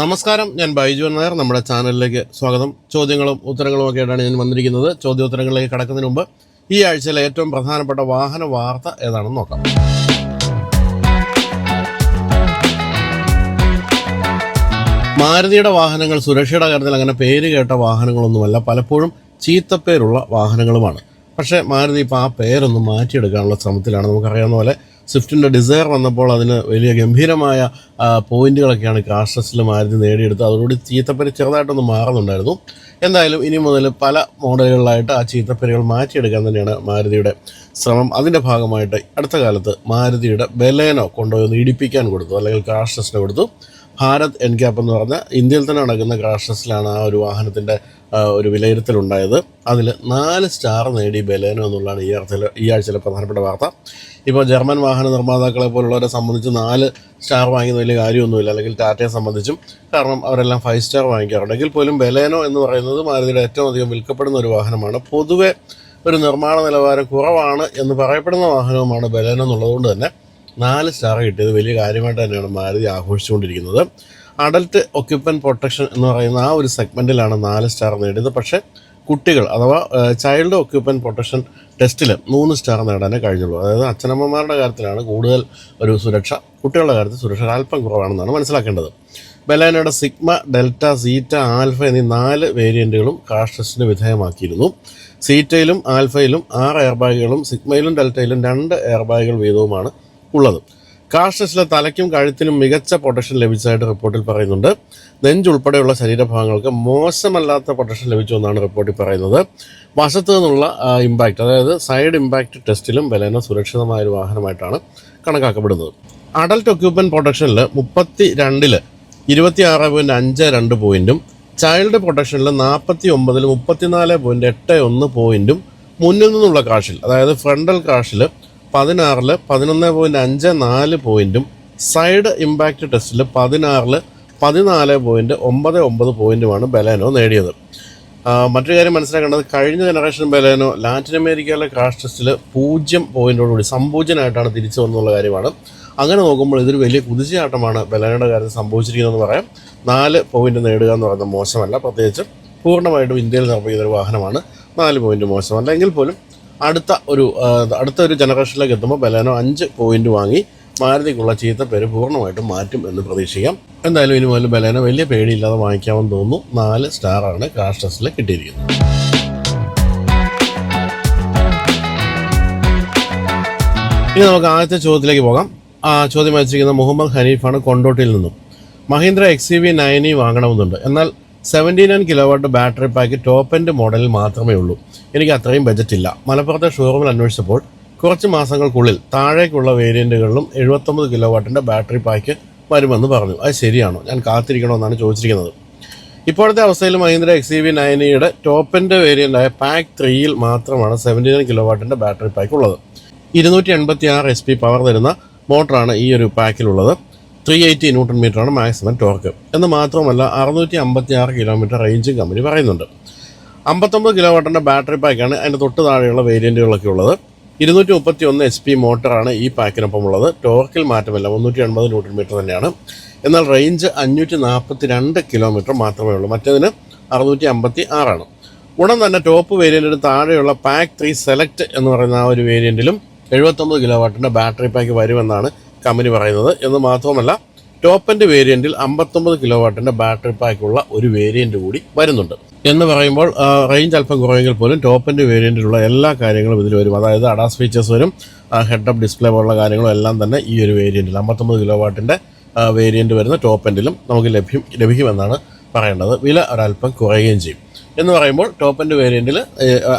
നമസ്കാരം ഞാൻ ബൈജു നായർ നമ്മുടെ ചാനലിലേക്ക് സ്വാഗതം. ചോദ്യങ്ങളും ഉത്തരങ്ങളും ഒക്കെ ആയിട്ടാണ് ഞാൻ വന്നിരിക്കുന്നത്. ചോദ്യോത്തരങ്ങളിലേക്ക് കടക്കുന്നതിന് മുമ്പ് ഈ ആഴ്ചയിലെ ഏറ്റവും പ്രധാനപ്പെട്ട വാഹന വാർത്ത ഏതാണെന്ന് നോക്കാം. മാരുതിയുടെ വാഹനങ്ങൾ സുരക്ഷയുടെ കാര്യത്തിൽ അങ്ങനെ പേര് കേട്ട വാഹനങ്ങളൊന്നുമല്ല. പലപ്പോഴും ചീത്തപ്പേരുള്ള വാഹനങ്ങളുമാണ്. പക്ഷേ മാരുതി ഇപ്പോൾ ആ പേരൊന്ന് മാറ്റിയെടുക്കാനുള്ള ശ്രമത്തിലാണ്. നമുക്കറിയാവുന്ന പോലെ സ്വിഫ്റ്റിന്റെ ഡിസയർ വന്നപ്പോൾ അതിന് വലിയ ഗംഭീരമായ പോയിന്റുകളൊക്കെയാണ് കാസ്റ്റസിൽ മാരുതി നേടിയെടുത്തത്. അതോടുകൂടി ചീത്തപ്പരി ചെറുതായിട്ടൊന്ന് മാറുന്നുണ്ടായിരുന്നു. എന്തായാലും ഇനി മുതൽ പല മോഡലുകളിലായിട്ട് ആ ചീത്തപ്പരികൾ മാറ്റിയെടുക്കാൻ തന്നെയാണ് മാരുതിയുടെ ശ്രമം. അതിന്റെ ഭാഗമായിട്ട് അടുത്ത കാലത്ത് മാരുതിയുടെ ബലേനോ കൊണ്ടുപോയി ഒന്ന് ഇടിപ്പിക്കാൻ കൊടുത്തു അല്ലെങ്കിൽ കാസ്റ്റസിന് കൊടുത്തു. ഭാരത് എൻക്യാപ്പ് എന്ന് പറഞ്ഞ ഇന്ത്യയിൽ തന്നെ നടക്കുന്ന ക്രാഷസിലാണ് ആ ഒരു വാഹനത്തിന്റെ ഒരു വിലയിരുത്തലുണ്ടായത്. അതിൽ നാല് സ്റ്റാർ നേടി ബലേനോ എന്നുള്ളതാണ് ഈ ആഴ്ചയിലെ ഈ ആഴ്ചയിലെ പ്രധാനപ്പെട്ട വാർത്ത. ഇപ്പോൾ ജർമ്മൻ വാഹന നിർമ്മാതാക്കളെ പോലുള്ളവരെ സംബന്ധിച്ച് നാല് സ്റ്റാർ വാങ്ങിയത് വലിയ കാര്യമൊന്നുമില്ല. അല്ലെങ്കിൽ ടാറ്റയെ സംബന്ധിച്ചും കാരണം അവരെല്ലാം ഫൈവ് സ്റ്റാർ വാങ്ങിക്കാറുണ്ടെങ്കിൽ പോലും ബലേനോ എന്ന് പറയുന്നത് മാരുതിയുടെ ഏറ്റവും അധികം വിൽക്കപ്പെടുന്ന ഒരു വാഹനമാണ്. പൊതുവെ ഒരു നിർമ്മാണ നിലവാരം കുറവാണ് എന്ന് പറയപ്പെടുന്ന വാഹനവുമാണ് ബലേനോ എന്നുള്ളതുകൊണ്ട് തന്നെ. നാല് സ്റ്റാർ കിട്ടിയത് വലിയ കാര്യമായിട്ട് തന്നെയാണ് മാരുതി ആഘോഷിച്ചുകൊണ്ടിരിക്കുന്നത്. അഡൽട്ട് ഒക്യുപ്പൻ പ്രൊട്ടക്ഷൻ എന്ന് പറയുന്ന ആ ഒരു സെഗ്മെന്റിലാണ് നാല് സ്റ്റാർ നേടിയത്. പക്ഷേ കുട്ടികൾ അഥവാ ചൈൽഡ് ഒക്യുപ്പൻ പ്രൊട്ടക്ഷൻ ടെസ്റ്റിൽ മൂന്ന് സ്റ്റാർ നേടാനേ കഴിഞ്ഞുള്ളൂ. അതായത് അച്ഛനമ്മമാരുടെ കാര്യത്തിലാണ് കൂടുതൽ ഒരു സുരക്ഷ കുട്ടികളുടെ കാര്യത്തിൽ സുരക്ഷ അല്പം കുറവാണെന്നാണ് മനസ്സിലാക്കേണ്ടത്. ബലാനയുടെ സിഗ്മ ഡെൽറ്റ സീറ്റ ആൽഫ എന്നീ നാല് വേരിയന്റുകളും ക്രാഷ് ടെസ്റ്റിന് വിധേയമാക്കിയിരുന്നു. സീറ്റയിലും ആൽഫയിലും ആറ് എയർ ബാഗുകളും സിഗ്മയിലും ഡെൽറ്റയിലും രണ്ട് എയർ ബാഗുകൾ വീതവുമാണ് ഉള്ളത്. കാർ ടെസ്റ്റിലെ തലയ്ക്കും കഴുത്തിനും മികച്ച പ്രൊട്ടക്ഷൻ ലഭിച്ചതായിട്ട് റിപ്പോർട്ടിൽ പറയുന്നുണ്ട്. നെഞ്ചുൾപ്പെടെയുള്ള ശരീരഭാഗങ്ങൾക്ക് മോശമല്ലാത്ത പ്രൊട്ടക്ഷൻ ലഭിച്ചു എന്നാണ് റിപ്പോർട്ടിൽ പറയുന്നത്. വശത്തു നിന്നുള്ള ഇമ്പാക്റ്റ് അതായത് സൈഡ് ഇമ്പാക്റ്റ് ടെസ്റ്റിലും ബലേന സുരക്ഷിതമായ ഒരു വാഹനമായിട്ടാണ് കണക്കാക്കപ്പെടുന്നത്. അഡൽട്ട് ഒക്യുപ്പൻ പ്രൊട്ടക്ഷനിൽ മുപ്പത്തി രണ്ടിൽ ഇരുപത്തി ആറ് പോയിന്റ് അഞ്ച് രണ്ട് പോയിന്റും ചൈൽഡ് പ്രൊട്ടക്ഷനിൽ നാൽപ്പത്തി ഒമ്പതിൽ മുപ്പത്തിനാല് പോയിന്റ് എട്ട് ഒന്ന് പോയിന്റും മുന്നിൽ നിന്നുള്ള കാഷിൽ അതായത് ഫ്രണ്ടൽ കാഷിൽ പതിനാറിൽ പതിനൊന്ന് പോയിന്റ് അഞ്ച് നാല് പോയിന്റും സൈഡ് ഇമ്പാക്റ്റ് ടെസ്റ്റിൽ പതിനാറിൽ പതിനാല് പോയിന്റ് ഒമ്പത് ഒമ്പത് പോയിന്റുമാണ് ബലേനോ നേടിയത്. മറ്റൊരു കാര്യം മനസ്സിലാക്കേണ്ടത് കഴിഞ്ഞ generation Baleno Latin America crash ടെസ്റ്റിൽ പൂജ്യം പോയിന്റോടുകൂടി സമ്പൂജ്യനായിട്ടാണ് തിരിച്ചു വന്നുള്ള കാര്യമാണ്. അങ്ങനെ നോക്കുമ്പോൾ ഇതൊരു വലിയ കുതിച്ചയാട്ടമാണ് ബലേനോയുടെ കാര്യത്തിൽ സംഭവിച്ചിരിക്കുന്നതെന്ന് പറയാം. നാല് പോയിന്റ് നേടുക എന്ന് പറയുന്നത് മോശമല്ല. പ്രത്യേകിച്ച് പൂർണമായിട്ടും ഇന്ത്യയിൽ നിർമ്മിക്കുന്ന ഒരു വാഹനമാണ്. നാല് പോയിന്റ് മോശമല്ല. എങ്കിൽ പോലും അടുത്ത ഒരു അടുത്ത ഒരു ജനറേഷനിലേക്ക് എത്തുമ്പോൾ ബലേനോ അഞ്ച് പോയിന്റ് വാങ്ങി മാരുതിക്കുള്ള ചീത്ത പേര് പൂർണമായിട്ടും മാറ്റും എന്ന് പ്രതീക്ഷിക്കാം. എന്തായാലും ഇനി മുതൽ ബലേനോ വലിയ പേടിയില്ലാതെ വാങ്ങിക്കാമെന്ന് തോന്നുന്നു. നാല് സ്റ്റാറാണ് ക്രാഷ് ടെസ്റ്റിൽ കിട്ടിയിരിക്കുന്നത്. ഇനി നമുക്ക് ആദ്യത്തെ ചോദ്യത്തിലേക്ക് പോകാം. ആ ചോദ്യം അയച്ചിരിക്കുന്ന മുഹമ്മദ് ഹനീഫാണ് കൊണ്ടോട്ടിയിൽ നിന്നും. Mahindra X C V nine e വാങ്ങണമെന്നുണ്ട്. എന്നാൽ seventy nine kilowatt battery pack top end മോഡലിൽ മാത്രമേ ഉള്ളൂ. എനിക്ക് അത്രയും ബജറ്റ് ഇല്ല. മലപ്പുറത്തെ ഷോറൂമിൽ അന്വേഷിച്ചപ്പോൾ കുറച്ച് മാസങ്ങൾക്കുള്ളിൽ താഴേക്കുള്ള വേരിയന്റുകളിലും എഴുപത്തൊമ്പത് കിലോ വാട്ടിന്റെ ബാറ്ററി പാക്ക് വരുമെന്ന് പറഞ്ഞു. അത് ശരിയാണോ? ഞാൻ കാത്തിരിക്കണമെന്നാണ് ചോദിച്ചിരിക്കുന്നത്. ഇപ്പോഴത്തെ അവസ്ഥയിൽ മഹീന്ദ്ര എക്സ് ഇ വി നയനിയുടെ ടോപ്പിന്റെ വേരിയന്റായ പാക്ക് ത്രീയിൽ മാത്രമാണ് seventy nine kilowatt battery pack ഉള്ളത്. ഇരുന്നൂറ്റി എൺപത്തി ആറ് എസ് പി പവർ തരുന്ന മോട്ടറാണ് ഈ ഒരു പാക്കിലുള്ളത് ത്രീ എയ്റ്റി ന്യൂട്ടൺ മീറ്ററാണ് മാക്സിമം ടോർക്ക് എന്ന് മാത്രമല്ല അറുന്നൂറ്റി അമ്പത്തി ആറ് കിലോമീറ്റർ റേഞ്ചും കമ്പനി പറയുന്നുണ്ട്. അമ്പത്തൊമ്പത് കിലോ വാട്ടിന്റെ ബാറ്ററി പാക്കാണ് അതിന്റെ തൊട്ട് താഴെയുള്ള വേരിയന്റുകളൊക്കെ ഉള്ളത്. ഇരുന്നൂറ്റി മുപ്പത്തി ഒന്ന് എച്ച് പി മോട്ടറാണ് ഈ പാക്കിനൊപ്പം ഉള്ളത്. ടോർക്കിൽ മാറ്റമില്ല. മുന്നൂറ്റി എൺപത് ന്യൂട്ടൺ മീറ്റർ തന്നെയാണ്. എന്നാൽ റേഞ്ച് അഞ്ഞൂറ്റി നാൽപ്പത്തി രണ്ട് കിലോമീറ്റർ മാത്രമേ ഉള്ളൂ. മറ്റേതിന് അറുന്നൂറ്റി അമ്പത്തി ആറാണ് ഉടൻ തന്നെ ടോപ്പ് വേരിയന്റിന് താഴെയുള്ള പാക്ക് ത്രീ സെലക്ട് എന്ന് പറയുന്ന ആ ഒരു വേരിയന്റിലും എഴുപത്തൊമ്പത് കിലോ വാട്ടിന്റെ ബാറ്ററി പാക്ക് വരുമെന്നാണ് കമ്പനി പറയുന്നത്. എന്ന് മാത്രമല്ല ടോപ്പ് എൻഡ് വേരിയന്റിൽ അമ്പത്തൊമ്പത് കിലോ വാട്ടിന്റെ ബാറ്ററി പാക്കുള്ള ഒരു വേരിയന്റ് കൂടി വരുന്നുണ്ട്. എന്ന് പറയുമ്പോൾ റേഞ്ച് അല്പം കുറവെങ്കിൽ പോലും ടോപ്പ് എൻഡ് വേരിയന്റിലുള്ള എല്ലാ കാര്യങ്ങളും ഇതിൽ വരും. അതായത് അഡാസ് ഫീച്ചേഴ്സ് വരും ഹെഡ് അപ്പ് ഡിസ്പ്ലേ പോലുള്ള കാര്യങ്ങളും എല്ലാം തന്നെ ഈ ഒരു വേരിയന്റിൽ അമ്പത്തൊമ്പത് കിലോ വാട്ടിന്റെ വേരിയന്റ് വരുന്ന ടോപ്പ് എൻഡിലും നമുക്ക് ലഭ്യം ലഭിക്കുമെന്നാണ് പറയേണ്ടത്. വില ഒരല്പം കുറയുകയും ചെയ്യും. എന്ന് പറയുമ്പോൾ ടോപ്പ് എൻഡ് വേരിയന്റിൽ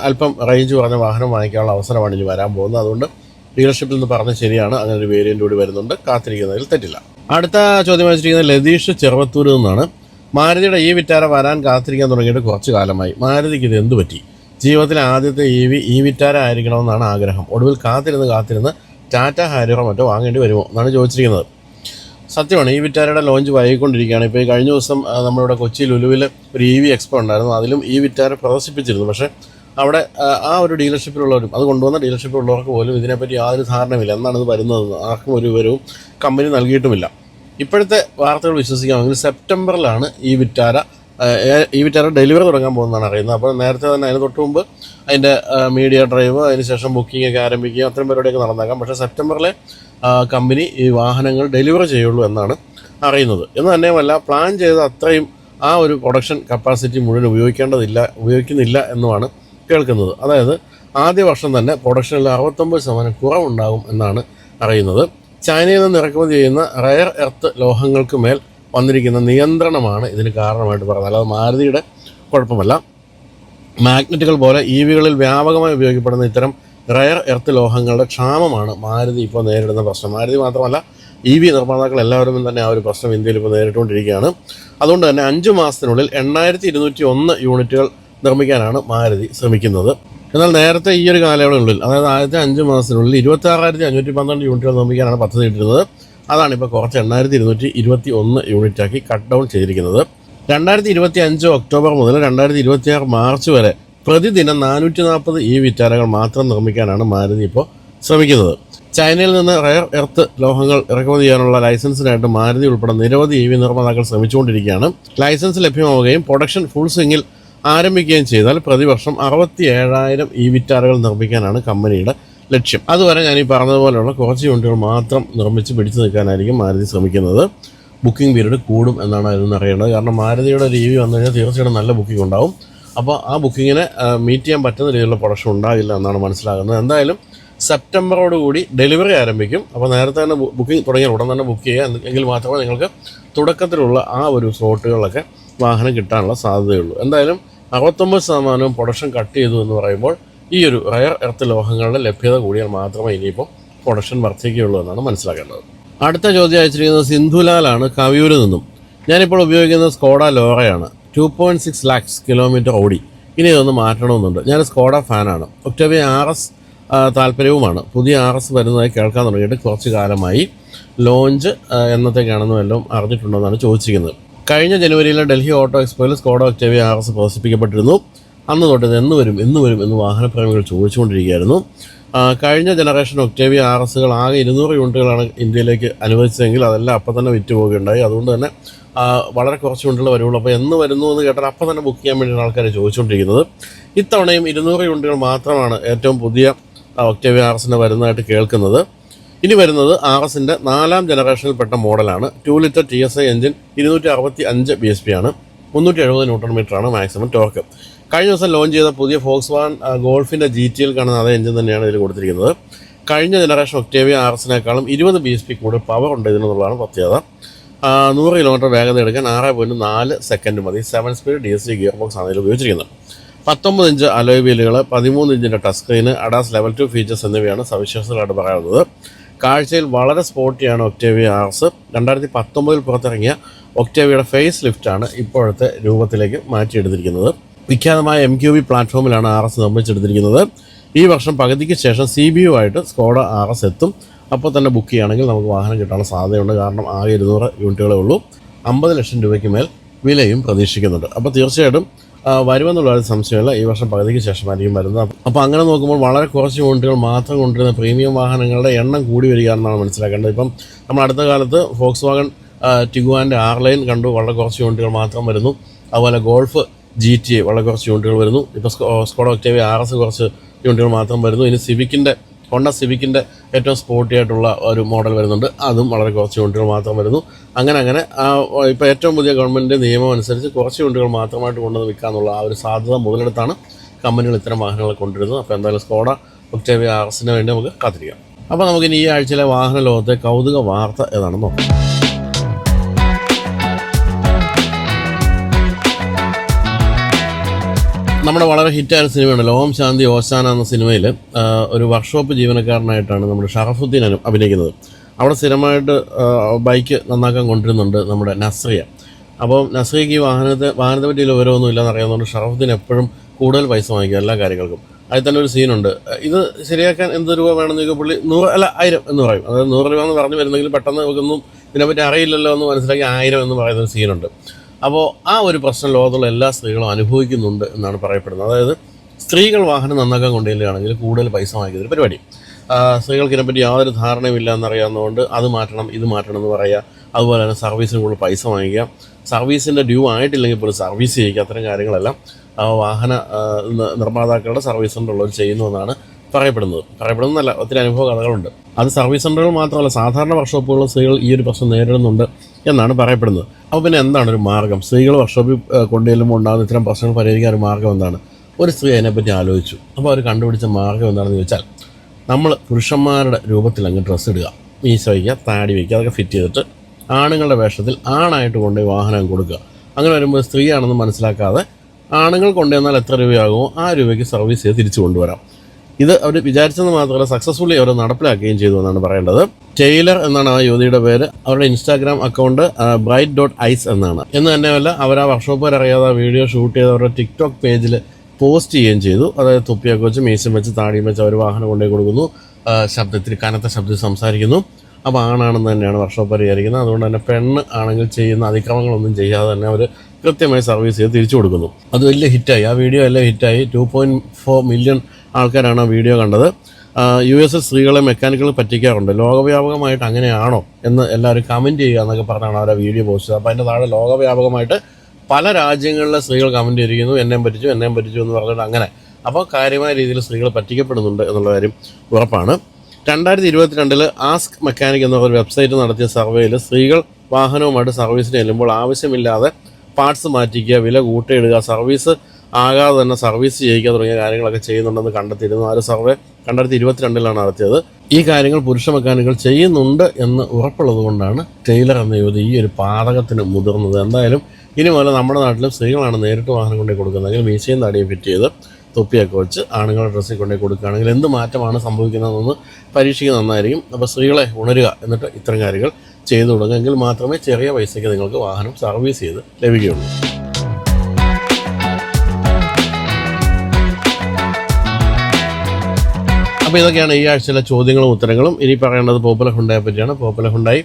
അല്പം റേഞ്ച് കുറഞ്ഞ വാഹനം വാങ്ങിക്കാനുള്ള അവസരമാണ് ഇനി വരാൻ പോകുന്നത്. അതുകൊണ്ട് ഡീലർഷിപ്പിൽ നിന്ന് പറഞ്ഞ ശരിയാണ്. അങ്ങനെ ഒരു വേരിയന്റ് കൂടി വരുന്നുണ്ട്. കാത്തിരിക്കുന്നതിൽ തെറ്റില്ല. അടുത്ത ചോദ്യം വെച്ചിരിക്കുന്നത് ലതീഷ് ചെറുവത്തൂരിൽ നിന്നാണ്. മാരുതിയുടെ ഈ വിറ്റാര വരാൻ കാത്തിരിക്കാൻ തുടങ്ങിയിട്ട് കുറച്ച് കാലമായി. മാരുതിക്ക് ഇത് എന്തു പറ്റി? ജീവിതത്തിലെ ആദ്യത്തെ ഇ വി ഈ വിറ്റാര ആയിരിക്കണമെന്നാണ് ആഗ്രഹം. ഒടുവിൽ കാത്തിരുന്ന് കാത്തിരുന്ന് ടാറ്റ ഹാരിയറോ മറ്റോ വാങ്ങേണ്ടി വരുമോ എന്നാണ് ചോദിച്ചിരിക്കുന്നത്. സത്യമാണ് ഈ വിറ്റാരയുടെ ലോഞ്ച് വൈകിക്കൊണ്ടിരിക്കുകയാണ്. ഇപ്പോൾ ഈ കഴിഞ്ഞ ദിവസം നമ്മളിവിടെ കൊച്ചി ലുലുവിൽ ഒരു ഇ വി എക്സ്പോ ഉണ്ടായിരുന്നു. അതിലും ഈ വിറ്റാര പ്രദർശിപ്പിച്ചിരുന്നു. പക്ഷേ അവിടെ ആ, ഒരു ഡീലർഷിപ്പിലുള്ളവരും അത് കൊണ്ടുവന്ന ഡീലർഷിപ്പിലുള്ളവർക്ക് പോലും ഇതിനെപ്പറ്റി യാതൊരു ധാരണയുമില്ല. എന്നാണ് ഇത് വരുന്നതെന്ന് ആർക്കും ഒരു വിവരവും കമ്പനി നൽകിയിട്ടുമില്ല. ഇപ്പോഴത്തെ വാർത്തകൾ വിശ്വസിക്കാമെങ്കിൽ സെപ്റ്റംബറിലാണ് ഈ വിറ്റാര ഈ വിറ്റാര ഡെലിവറി തുടങ്ങാൻ പോകുന്നതാണ് അറിയുന്നത്. അപ്പോൾ നേരത്തെ തന്നെ അതിന് തൊട്ട് മുമ്പ് അതിന്റെ മീഡിയ ഡ്രൈവ് അതിനുശേഷം ബുക്കിംഗ് ഒക്കെ ആരംഭിക്കുക അത്രയും പരിപാടിയൊക്കെ നടന്നേക്കാം. പക്ഷേ സെപ്റ്റംബറിലെ കമ്പനി ഈ വാഹനങ്ങൾ ഡെലിവറി ചെയ്യുള്ളൂ എന്നാണ് അറിയുന്നത്. എന്ന് തന്നെയുമല്ല പ്ലാൻ ചെയ്ത അത്രയും ആ ഒരു പ്രൊഡക്ഷൻ കപ്പാസിറ്റി മുഴുവൻ ഉപയോഗിക്കേണ്ടതില്ല ഉപയോഗിക്കുന്നില്ല എന്നുമാണ് കേൾക്കുന്നത്. അതായത് ആദ്യ വർഷം തന്നെ പ്രൊഡക്ഷനിൽ അറുപത്തൊമ്പത് ശതമാനം കുറവുണ്ടാകും എന്നാണ് അറിയുന്നത്. ചൈനയിൽ നിന്ന് ഇറക്കുമതി ചെയ്യുന്ന റയർ എർത്ത് ലോഹങ്ങൾക്ക് മേൽ വന്നിരിക്കുന്ന നിയന്ത്രണമാണ് ഇതിന് കാരണമായിട്ട് പറയുന്നത്. അല്ലാതെ മാരുതിയുടെ കുഴപ്പമല്ല. മാഗ്നറ്റുകൾ പോലെ ഇ വികളിൽ വ്യാപകമായി ഉപയോഗിക്കപ്പെടുന്ന ഇത്തരം റയർ എർത്ത് ലോഹങ്ങളുടെ ക്ഷാമമാണ് മാരുതി ഇപ്പോൾ നേരിടുന്ന പ്രശ്നം. മാരുതി മാത്രമല്ല ഇ വി നിർമ്മാതാക്കൾ എല്ലാവരും തന്നെ ആ ഒരു പ്രശ്നം ഇന്ത്യയിൽ ഇപ്പോൾ നേരിട്ടുകൊണ്ടിരിക്കുകയാണ്. അതുകൊണ്ട് തന്നെ അഞ്ച് മാസത്തിനുള്ളിൽ എണ്ണായിരത്തി ഇരുന്നൂറ്റി ഒന്ന് യൂണിറ്റുകൾ നിർമ്മിക്കാനാണ് മാരുതി ശ്രമിക്കുന്നത്. എന്നാൽ നേരത്തെ ഈ ഒരു കാലയളവിനുള്ളിൽ അതായത് ആദ്യത്തെ അഞ്ച് മാസത്തിനുള്ളിൽ ഇരുപത്തി ആറായിരത്തി അഞ്ഞൂറ്റി പന്ത്രണ്ട് യൂണിറ്റുകൾ നിർമ്മിക്കാനാണ് പദ്ധതി ഇട്ടിരുന്നത് അതാണ് ഇപ്പോൾ കുറച്ച് എണ്ണായിരത്തി ഇരുന്നൂറ്റി ഇരുപത്തി ഒന്ന് യൂണിറ്റാക്കി കട്ട് ഡൗൺ ചെയ്തിരിക്കുന്നത്. രണ്ടായിരത്തി ഇരുപത്തി അഞ്ച് ഒക്ടോബർ മുതൽ രണ്ടായിരത്തി ഇരുപത്തി ആറ് മാർച്ച് വരെ പ്രതിദിനം നാനൂറ്റി നാൽപ്പത് ഈ വിറ്റാരകൾ മാത്രം നിർമ്മിക്കാനാണ് മാരുതി ഇപ്പോൾ ശ്രമിക്കുന്നത്. ചൈനയിൽ നിന്ന് റയർ എർത്ത് ലോഹങ്ങൾ ഇറക്കുമതി ചെയ്യാനുള്ള ലൈസൻസിനായിട്ട് മാരുതി ഉൾപ്പെടെ നിരവധി ഇ വി നിർമ്മാതാക്കൾ ശ്രമിച്ചുകൊണ്ടിരിക്കുകയാണ്. ലൈസൻസ് ലഭ്യമാവുകയും പ്രൊഡക്ഷൻ ഫുൾ സ്വിങ്ങിൽ ആരംഭിക്കുകയും ചെയ്താൽ പ്രതിവർഷം അറുപത്തി ഏഴായിരം ഇ വിറ്റാറുകൾ നിർമ്മിക്കാനാണ് കമ്പനിയുടെ ലക്ഷ്യം. അതുവരെ ഞാൻ ഈ പറഞ്ഞതുപോലെയുള്ള കുറച്ച് യൂണിറ്റുകൾ മാത്രം നിർമ്മിച്ച് പിടിച്ചു നിൽക്കാനായിരിക്കും മാരുതി ശ്രമിക്കുന്നത്. ബുക്കിംഗ് പീരീഡ് കൂടും എന്നാണ് അതിൽ അറിയേണ്ടത്. കാരണം മാരുതിയുടെ ഒരു ഇ വി വന്നു കഴിഞ്ഞാൽ തീർച്ചയായിട്ടും നല്ല ബുക്കിംഗ് ഉണ്ടാവും. അപ്പോൾ ആ ബുക്കിങ്ങിനെ മീറ്റ് ചെയ്യാൻ പറ്റുന്ന രീതിയിലുള്ള പ്രൊഡക്ഷൻ ഉണ്ടാകില്ല എന്നാണ് മനസ്സിലാകുന്നത്. എന്തായാലും സെപ്റ്റംബറോട് കൂടി ഡെലിവറി ആരംഭിക്കും. അപ്പോൾ നേരത്തെ തന്നെ ബുക്കിംഗ് തുടങ്ങിയാൽ ഉടൻ തന്നെ ബുക്ക് ചെയ്യുക. എങ്കിൽ മാത്രമേ നിങ്ങൾക്ക് തുടക്കത്തിലുള്ള ആ ഒരു സ്ലോട്ടുകളിലൊക്കെ വാഹനം കിട്ടാനുള്ള സാധ്യതയുള്ളൂ. എന്തായാലും അറുപത്തൊമ്പത് ശതമാനവും പ്രൊഡക്ഷൻ കട്ട് ചെയ്തു എന്ന് പറയുമ്പോൾ ഈ ഒരു റയർ എർത്ത് ലോഹങ്ങളുടെ ലഭ്യത കൂടിയാൽ മാത്രമേ ഇനിയിപ്പോൾ പ്രൊഡക്ഷൻ വർദ്ധിക്കുകയുള്ളൂ എന്നാണ് മനസ്സിലാക്കേണ്ടത്. അടുത്ത ചോദ്യം അയച്ചിരിക്കുന്നത് സിന്ധുലാലാണ് കവിയൂരിൽ നിന്നും. ഞാനിപ്പോൾ ഉപയോഗിക്കുന്നത് Skoda ലോറയാണ്. Two point six lakhs kilometre ഓടി. ഇനി ഇതൊന്ന് മാറ്റണമെന്നുണ്ട്. ഞാൻ സ്കോഡ ഫാനാണ്. ഒക്ടോബിയ ആർ എസ് താല്പര്യവുമാണ്. പുതിയ ആർ എസ് വരുന്നതായി കേൾക്കാൻ തുടങ്ങിയിട്ട് കുറച്ച് കാലമായി. ലോഞ്ച് എന്നത്തേക്കാണെന്നും എല്ലാം അറിഞ്ഞിട്ടുണ്ടോ എന്നാണ് ചോദിച്ചിരിക്കുന്നത്. കഴിഞ്ഞ ജനുവരിയിലെ ഡൽഹി ഓട്ടോ എക്സ്പോയിൽ സ്കോഡ ഒക്ടേവിയ ആർ എസ് പ്രദർശിപ്പിക്കപ്പെട്ടിരുന്നു. അന്ന് തൊട്ട് എന്ന് വരും എന്ന് വരും എന്ന് വാഹനപ്രേമികൾ ചോദിച്ചുകൊണ്ടിരിക്കുകയായിരുന്നു. കഴിഞ്ഞ ജനറേഷൻ ഒക്ടേവിയ ആർ എസുകൾ ആകെ ഇരുന്നൂറ് യൂണിറ്റുകളാണ് ഇന്ത്യയിലേക്ക് അനുവദിച്ചതെങ്കിൽ അതെല്ലാം അപ്പം തന്നെ വിറ്റ് പോവുകയുണ്ടായി അതുകൊണ്ട് തന്നെ വളരെ കുറച്ച് യൂണിറ്റുകൾ വരുള്ളൂ അപ്പോൾ എന്ന് വരുന്നു എന്ന് കേട്ടാൽ അപ്പം തന്നെ ബുക്ക് ചെയ്യാൻ വേണ്ടിയാണ് ആൾക്കാർ ചോദിച്ചുകൊണ്ടിരിക്കുന്നത്. ഇത്തവണയും ഇരുന്നൂറ് യൂണിറ്റുകൾ മാത്രമാണ് ഏറ്റവും പുതിയ ഒക്ടേവിയ ആർ എസിന് വരുന്നതായിട്ട് കേൾക്കുന്നത്. ഇനി വരുന്നത് ആർ എസിന്റെ നാലാം ജനറേഷനിൽപ്പെട്ട മോഡലാണ്. Two litre T S I engine ഇരുന്നൂറ്റി അറുപത്തി അഞ്ച് ബി എസ് പി ആണ്. മുന്നൂറ്റി എഴുപത് ന്യൂട്ടൺ മീറ്ററാണ് മാക്സിമം ടോർക്ക് കഴിഞ്ഞ ദിവസം ലോഞ്ച് ചെയ്ത പുതിയ ഫോക്സ് വാൻ ഗോൾഫിന്റെ ജി ടിയിൽ കാണുന്ന അതേ എഞ്ചിൻ തന്നെയാണ് ഇതിൽ കൊടുത്തിരിക്കുന്നത്. കഴിഞ്ഞ ജനറേഷൻ ഒക്ടേവിയ ആർ എസിനേക്കാളും ഇരുപത് ബി എസ് പി കൂടുതൽ പവർ ഉണ്ട് ഇതിനെന്നുള്ളതാണ് പ്രത്യേകത. നൂറ് കിലോമീറ്റർ വേഗത എടുക്കാൻ ആറ് പോയിന്റ് നാല് സെക്കൻഡ് മതി. Seven speed D S C gearbox ആണ് ഇതിൽ ഉപയോഗിച്ചിരിക്കുന്നത്. പത്തൊമ്പത് ഇഞ്ച് അലോയ് വീലുകൾ പതിമൂന്ന് ഇഞ്ചിന്റെ touch screen ADAS level two features എന്നിവയാണ് സവിശേഷതകളായിട്ട് പറയാവുന്നത് കാഴ്ചയിൽ വളരെ സ്പോർട്ടിയാണ് ഒക്ടേവിയ ആർസ്. രണ്ടായിരത്തി പത്തൊമ്പതിൽ പുറത്തിറങ്ങിയ ഒക്ടേവിയുടെ ഫേസ് ലിഫ്റ്റാണ് ഇപ്പോഴത്തെ രൂപത്തിലേക്ക് മാറ്റിയെടുത്തിരിക്കുന്നത്. വിഖ്യാതമായ എം ക്യു ബി പ്ലാറ്റ്ഫോമിലാണ് ആർ എസ് നിർമ്മിച്ചെടുത്തിരിക്കുന്നത്. ഈ വർഷം പകുതിക്ക് ശേഷം സി ബി യു ആയിട്ട് സ്കോഡ ആർ എസ് എത്തും. അപ്പോൾ തന്നെ ബുക്ക് ചെയ്യുകയാണെങ്കിൽ നമുക്ക് വാഹനം കിട്ടാനുള്ള സാധ്യതയുണ്ട്. കാരണം ആകെ ഇരുന്നൂറ് യൂണിറ്റുകളേ ഉള്ളൂ. അമ്പത് ലക്ഷം രൂപയ്ക്ക് മേൽ വിലയും പ്രതീക്ഷിക്കുന്നുണ്ട്. അപ്പോൾ തീർച്ചയായിട്ടും ഒരു സംശയമില്ല. ഈ വർഷം പകുതിക്ക് ശേഷമായിരിക്കും വരുന്നത്. അപ്പോൾ അങ്ങനെ നോക്കുമ്പോൾ വളരെ കുറച്ച് യൂണിറ്റുകൾ മാത്രം കൊണ്ടുവരുന്ന പ്രീമിയം വാഹനങ്ങളുടെ എണ്ണം കൂടി വരിക എന്നാണ് മനസ്സിലാക്കേണ്ടത്. ഇപ്പം നമ്മൾ അടുത്ത കാലത്ത് ഫോക്സ് വാഗൺ ടിഗുവാന്റെ ആർ ലൈൻ കണ്ടു. വളരെ കുറച്ച് യൂണിറ്റുകൾ മാത്രം വരുന്നു. അതുപോലെ ഗോൾഫ് ജി ടി വളരെ കുറച്ച് യൂണിറ്റുകൾ വരുന്നു. ഇപ്പോൾ സ്കോഡ ഒക്ടേവി ആർ എസ് കുറച്ച് യൂണിറ്റുകൾ മാത്രം വരുന്നു. ഇനി സിവിക്കിന്റെ ഹോണ്ട സിവിക്കിന്റെ ഏറ്റവും സ്പോർട്ടി ആയിട്ടുള്ള ഒരു മോഡൽ വരുന്നുണ്ട്. അതും വളരെ കുറച്ച് യൂണിറ്റുകൾ മാത്രം വരുന്നു. അങ്ങനെ അങ്ങനെ ഇപ്പോൾ ഏറ്റവും പുതിയ ഗവൺമെന്റിന്റെ നിയമം അനുസരിച്ച് കുറച്ച് യൂണിറ്റുകൾ മാത്രമായിട്ട് കൊണ്ടുവന്ന് വിൽക്കാമെന്നുള്ള ആ ഒരു സാധ്യത മുതലെടുത്താണ് കമ്പനികൾ ഇത്തരം വാഹനങ്ങൾ കൊണ്ടുവരുന്നത്. അപ്പോൾ എന്തായാലും സ്കോഡ ഒക്ടേവിയ ആർസിന് വേണ്ടി നമുക്ക് കാത്തിരിക്കാം. അപ്പോൾ നമുക്കിനി ഈ ആഴ്ചയിലെ വാഹന ലോകത്തെ കൗതുക വാർത്ത ഏതാണെന്ന് നോക്കാം. നമ്മുടെ വളരെ ഹിറ്റായ സിനിമയാണ് ഓം ശാന്തി ഓശാന എന്ന സിനിമയിൽ ഒരു വർക്ക്ഷോപ്പ് ജീവനക്കാരനായിട്ടാണ് നമ്മുടെ ഷറഫുദ്ദീൻ അഭിനയിക്കുന്നത്. അവിടെ സ്ഥിരമായിട്ട് ബൈക്ക് നന്നാക്കാൻ കൊണ്ടിരുന്നുണ്ട് നമ്മുടെ നസ്രിയ. അപ്പോൾ നസ്രിയക്ക് ഈ വാഹനത്തെ വാഹനത്തെ പറ്റിയുള്ള വിവരമൊന്നും ഇല്ലെന്ന് അറിയാവുന്നതുകൊണ്ട് ഷറഫുദ്ദീൻ എപ്പോഴും കൂടുതൽ പൈസ വാങ്ങിക്കും എല്ലാ കാര്യങ്ങൾക്കും. അതിൽ തന്നെ ഒരു സീനുണ്ട്. ഇത് ശരിയാക്കാൻ എന്ത് രൂപ വേണമെന്ന് ചോദിക്കുമ്പോൾ പുള്ളി നൂറ് അല്ല ആയിരം എന്ന് പറയും. അതായത് നൂറ് രൂപ എന്ന് പറഞ്ഞു വരുന്നെങ്കിൽ പെട്ടെന്ന് നമുക്കൊന്നും ഇതിനെപ്പറ്റി അറിയില്ലല്ലോ എന്ന് മനസ്സിലാക്കി ആയിരം എന്ന് പറയുന്ന ഒരു സീനുണ്ട്. അപ്പോൾ ആ ഒരു പ്രശ്നം ലോകത്തുള്ള എല്ലാ സ്ത്രീകളും അനുഭവിക്കുന്നുണ്ട് എന്നാണ് പറയപ്പെടുന്നത്. അതായത് സ്ത്രീകൾ വാഹനം നന്നാക്കാൻ കൊണ്ടുവരികയാണെങ്കിൽ കൂടുതൽ പൈസ വാങ്ങിക്കുന്നൊരു പരിപാടി. സ്ത്രീകൾക്ക് ഇതിനെപ്പറ്റി യാതൊരു ധാരണയുമില്ല എന്നറിയാവുന്നതുകൊണ്ട് അത് മാറ്റണം ഇത് മാറ്റണം എന്ന് പറയുക. അതുപോലെ തന്നെ സർവീസിന് കൂടുതൽ പൈസ വാങ്ങിക്കുക. സർവീസിന്റെ ഡ്യൂ ആയിട്ടില്ലെങ്കിൽ പോലും സർവീസ് ചെയ്യിക്കുക അത്തരം കാര്യങ്ങളെല്ലാം വാഹന നിർമ്മാതാക്കളുടെ സർവീസ് സെന്ററുള്ളവർ ചെയ്യുന്നു എന്നാണ് പറയപ്പെടുന്നത്. പറയപ്പെടുന്നതല്ല ഒത്തിരി അനുഭവ കഥകളുണ്ട്. അത് സർവീസ് സെന്ററുകൾ മാത്രമല്ല സാധാരണ വർക്ക്ഷോപ്പുകളിൽ സ്ത്രീകൾ ഈ ഒരു പ്രശ്നം നേരിടുന്നുണ്ട് എന്നാണ് പറയപ്പെടുന്നത്. അപ്പോൾ പിന്നെ എന്താണ് ഒരു മാർഗം? സ്ത്രീകൾ വർക്ക്ഷോപ്പിൽ കൊണ്ടുചെല്ലുമ്പോൾ ഉണ്ടാകുന്ന ഇത്തരം പ്രശ്നങ്ങൾ പരിഹരിക്കാൻ ഒരു മാർഗം എന്താണ്? ഒരു സ്ത്രീ അതിനെപ്പറ്റി ആലോചിച്ചു. അപ്പോൾ അവർ കണ്ടുപിടിച്ച മാർഗം എന്താണെന്ന് ചോദിച്ചാൽ നമ്മൾ പുരുഷന്മാരുടെ രൂപത്തിൽ അങ്ങ് ഡ്രസ്സ് ഇടുക. മീശ വയ്ക്കുക താടി വയ്ക്കുക അതൊക്കെ ഫിറ്റ് ചെയ്തിട്ട് ആണുങ്ങളുടെ വേഷത്തിൽ ആണായിട്ട് കൊണ്ടുപോയി വാഹനം കൊടുക്കുക. അങ്ങനെ വരുമ്പോൾ സ്ത്രീയാണെന്ന് മനസ്സിലാക്കാതെ ആണുങ്ങൾ കൊണ്ടുവന്നാൽ എത്ര രൂപയാകുമോ ആ രൂപയ്ക്ക് സർവീസ് ചെയ്ത് തിരിച്ചു കൊണ്ടുവരാം. ഇത് അവർ വിചാരിച്ചെന്ന് മാത്രമല്ല സക്സസ്ഫുള്ളി അവർ നടപ്പിലാക്കുകയും ചെയ്തു എന്നാണ് പറയേണ്ടത്. ടൈലർ എന്നാണ് ആ യുവതിയുടെ പേര്. അവരുടെ Instagram account bright dot ice എന്നാണ്. എന്ന് തന്നെയല്ല അവർ ആ വർക്ക്ഷോപ്പുകാർ അറിയാതെ ആ വീഡിയോ ഷൂട്ട് ചെയ്ത് അവരുടെ ടിക്ടോക്ക് പേജിൽ പോസ്റ്റ് ചെയ്യുകയും ചെയ്തു. അതായത് തുപ്പിയൊക്കെ വെച്ച് മീശം വെച്ച് താടിയും വെച്ച് അവർ വാഹനം കൊണ്ടുപോയി കൊടുക്കുന്നു. ശബ്ദത്തിൽ കനത്ത ശബ്ദത്തിൽ സംസാരിക്കുന്നു. അപ്പോൾ ആണാണെന്ന് തന്നെയാണ് വർക്ക്ഷോപ്പ് പരിഹരിക്കുന്നത് അതുകൊണ്ട് തന്നെ പെണ്ണ് ആണെങ്കിൽ ചെയ്യുന്ന അതിക്രമങ്ങളൊന്നും ചെയ്യാതെ തന്നെ അവർ കൃത്യമായി സർവീസ് ചെയ്ത് തിരിച്ചു കൊടുക്കുന്നു. അത് വലിയ ഹിറ്റായി ആ വീഡിയോ എല്ലാം ഹിറ്റായി ടു പോയിന്റ് ഫോർ മില്യൺ ആൾക്കാരാണ് ആ വീഡിയോ കണ്ടത്. യു എസ് സ്ത്രീകളെ മെക്കാനിക്കുകൾ പറ്റിക്കാറുണ്ട്. ലോകവ്യാപകമായിട്ട് അങ്ങനെയാണോ എന്ന് എല്ലാവരും കമന്റ് ചെയ്യുക എന്നൊക്കെ പറഞ്ഞാണ് അവരെ വീഡിയോ പോസ്റ്റ്. ചെയ്തത് അപ്പോൾ അതിന്റെ താഴെ ലോകവ്യാപകമായിട്ട് പല രാജ്യങ്ങളിലെ സ്ത്രീകൾ കമന്റ് ചെയ്തിരിക്കുന്നു. എന്നെയും പറ്റിച്ചു എന്നെയും പറ്റിച്ചു എന്ന് പറഞ്ഞിട്ട് അങ്ങനെ. അപ്പോൾ കാര്യമായ രീതിയിൽ സ്ത്രീകൾ പറ്റിക്കപ്പെടുന്നുണ്ട് എന്നുള്ള കാര്യം ഉറപ്പാണ്. രണ്ടായിരത്തി ഇരുപത്തിരണ്ടിൽ ആസ്ക് മെക്കാനിക് എന്ന ഒരു വെബ്സൈറ്റ് നടത്തിയ സർവേയിൽ സ്ത്രീകൾ വാഹനവുമായിട്ട് സർവീസിന് ചെല്ലുമ്പോൾ ആവശ്യമില്ലാതെ പാർട്സ് മാറ്റിക്കുക വില കൂട്ടിയിടുക സർവീസ് ആകാതെ തന്നെ സർവീസ് ചെയ്യിക്കുക തുടങ്ങിയ കാര്യങ്ങളൊക്കെ ചെയ്യുന്നുണ്ടെന്ന് കണ്ടെത്തിയിരുന്നു. ആ ഒരു സർവേ രണ്ടായിരത്തി ഇരുപത്തിരണ്ടിലാണ് നടത്തിയത്. ഈ കാര്യങ്ങൾ പുരുഷ മെക്കാനിക്കുകൾ ചെയ്യുന്നുണ്ട് എന്ന് ഉറപ്പുള്ളത് കൊണ്ടാണ് ടൈലർ എന്ന യുവതി ഈ ഒരു പാതകത്തിന് മുതിർന്നത്. എന്തായാലും ഇനി മുതൽ നമ്മുടെ നാട്ടിലും സ്ത്രീകളാണ് നേരിട്ട് വാഹനം കൊണ്ടേ കൊടുക്കുന്നതെങ്കിൽ മീശയും തടിയും ഫിറ്റ് ചെയ്ത് തൊപ്പിയൊക്കെ വെച്ച് ആണുങ്ങളുടെ ഡ്രസ്സിൽ കൊണ്ടേ കൊടുക്കുകയാണെങ്കിൽ എന്ത് മാറ്റമാണ് സംഭവിക്കുന്നതെന്ന് പരീക്ഷിക്കുന്നത് നന്നായിരിക്കും. അപ്പോൾ സ്ത്രീകളെ ഉണരുക എന്നിട്ട് ഇത്തരം കാര്യങ്ങൾ ചെയ്തു തുടങ്ങുമെങ്കിൽ മാത്രമേ ചെറിയ പൈസയ്ക്ക് നിങ്ങൾക്ക് വാഹനം സർവീസ് ചെയ്ത് ലഭിക്കുകയുള്ളൂ. അപ്പോൾ ഇതൊക്കെയാണ് ഈ ആഴ്ചയിലെ ചോദ്യങ്ങളും ഉത്തരങ്ങളും. ഇനി പറയേണ്ടത് പോപ്പുലർ ഹുണ്ടായെ പറ്റിയാണ്. പോപ്പുലർ ഹുണ്ടായി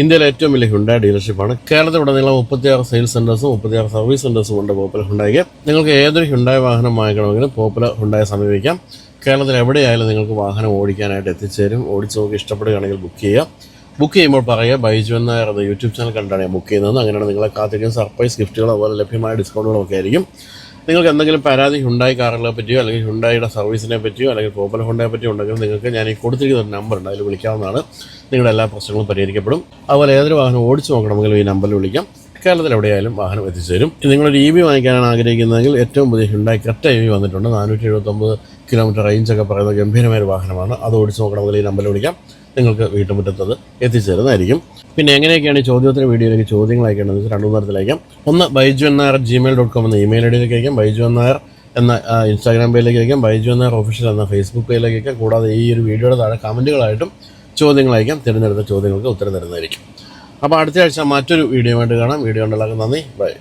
ഇന്ത്യയിലെ ഏറ്റവും വലിയ ഹുണ്ടായ ഡീലർഷിപ്പാണ്. കേരളത്തിലുടനീളം മുപ്പത്തിയാറ് സെയിൽസ് സെന്റേഴ്സും മുപ്പത്തിയാറ് സർവീസ് സെന്റേഴ്സും ഉണ്ട് പോപ്പുലർ ഹുണ്ടായിക്ക്. നിങ്ങൾക്ക് ഏതൊരു ഹുണ്ടായ വാഹനം വാങ്ങിക്കണമെങ്കിലും പോപ്പുലർ ഹുണ്ടായെ സമീപിക്കാം. കേരളത്തിൽ എവിടെയായാലും നിങ്ങൾക്ക് വാഹനം ഓടിക്കാനായിട്ട് എത്തിച്ചേരും. ഓടിച്ചു നോക്കി ഇഷ്ടപ്പെടുകയാണെങ്കിൽ ബുക്ക് ചെയ്യുക ബുക്ക് ചെയ്യുമ്പോൾ പറയുക ബൈജു എന്ന യൂട്യൂബ് ചാനൽ കണ്ടാണ് ബുക്ക് ചെയ്യുന്നത്. അങ്ങനെയാണ് നിങ്ങളെ കാത്തിരിക്കുന്ന സർപ്രൈസ് ഗിഫ്റ്റുകൾ അതുപോലെ ലഭ്യമായ ഡിസ്കൗണ്ടുകളും ഒക്കെ ആയിരിക്കും. നിങ്ങൾക്ക് എന്തെങ്കിലും പരാതി ഹുണ്ടായി കാറുകളെ പറ്റിയോ അല്ലെങ്കിൽ ഹുണ്ടായിയുടെ സർവീസിനെ പറ്റിയോ അല്ലെങ്കിൽ പോപ്പൽ ഹുണ്ടായെ പറ്റിയോ ഉണ്ടെങ്കിൽ നിങ്ങൾക്ക് ഞാൻ ഈ കൊടുത്തിരിക്കുന്ന ഒരു നമ്പർ ഉണ്ട്. അതിൽ വിളിക്കാവുന്നതാണ്. നിങ്ങളുടെ എല്ലാ പ്രശ്നങ്ങളും പരിഹരിക്കപ്പെടും. അതുപോലെ ഏതൊരു വാഹനം ഓടിച്ചു നോക്കണമെങ്കിലും ഈ നമ്പറിൽ വിളിക്കാം. കേരളത്തിൽ എവിടെയായാലും വാഹനം എത്തിച്ചു തരും. ഇത് നിങ്ങളൊരു ഇ വി വാങ്ങിക്കാനാണ് ആഗ്രഹിക്കുന്നതെങ്കിൽ ഏറ്റവും പുതിയ ഹുണ്ടായി കറ്റ ഇ വി വന്നിട്ടുണ്ട്. നാനൂറ്റി എഴുപത്തൊമ്പത് കിലോമീറ്റർ റേഞ്ചൊക്കെ പറയുന്ന ഗംഭീരമായ ഒരു വാഹനമാണ്. അത് ഓടിച്ചു നോക്കണമെങ്കിൽ ഈ നമ്പറിൽ വിളിക്കാം. നിങ്ങൾക്ക് വീട്ടുമുറ്റത്തത് എത്തിച്ചേരുന്നതായിരിക്കും. പിന്നെ എങ്ങനെയൊക്കെയാണ് ഈ ചോദ്യോത്തര വീഡിയോയിലേക്ക് ചോദ്യങ്ങൾ അയക്കേണ്ടത് വെച്ചാൽ രണ്ടു തരത്തിലേക്കും ഒന്ന് ബൈജു എന്നായർ ജിമെയിൽ ഡോട്ട് കോം എന്ന ഇമെയിൽ ഐ ഡിയിലേക്ക് അയക്കാം. ബൈജു എന്നായർ എന്ന ഇൻസ്റ്റാഗ്രാം പേജിലേക്ക് അയക്കാം. ബൈജു എന്നായർ ഒഫീഷ്യൽ എന്ന ഫേസ്ബുക്ക് പേജിലേക്ക് അയക്കാം. കൂടാതെ ഈ ഒരു വീഡിയോയുടെ താഴെ കമന്റുകളായിട്ടും ചോദ്യങ്ങൾ അയക്കാം. തിരഞ്ഞെടുത്ത ചോദ്യങ്ങൾക്ക് ഉത്തരം തരുന്നതായിരിക്കും. അപ്പോൾ അടുത്ത ആഴ്ച മറ്റൊരു വീഡിയോ ആയിട്ട് കാണാം. വീഡിയോ ഉണ്ടാക്കാൻ നന്ദി. ബൈ.